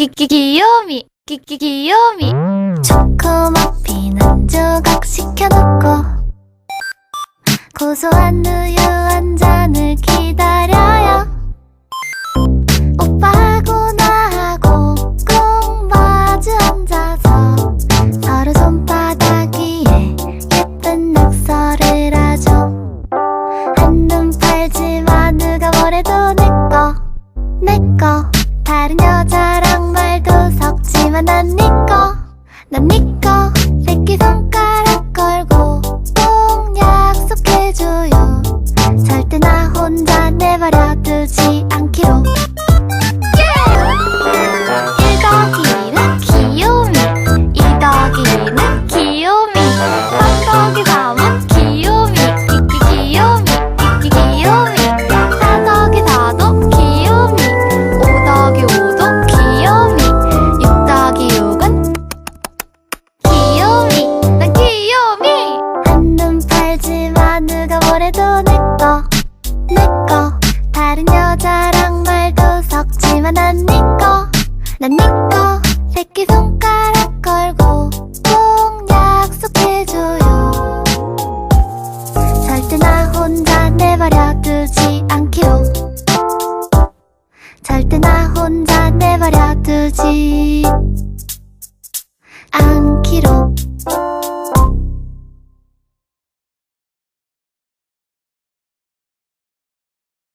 끼끼 귀요미 끼끼 귀요미. 초코머핀 한 조각 시켜놓고 고소한 우유 한 잔을 기다려요. 오빠하고 나하고 꼭 마주 앉아서 서로 손바닥 위에 예쁜 낙서를 하죠. 한눈 팔지마 누가 뭐래도 내꺼 내꺼 다른 여자랑 말도 섞지만 난 니꺼 난 니꺼. 새끼손가락 뭐래도 내꺼 내꺼 다른 여자랑 말도 섞지만 난 니꺼 난 니꺼 새끼손가락 걸고 꼭 약속해줘요. 절대 나 혼자 내버려 두지 않기로. 절대 나 혼자 내버려 두지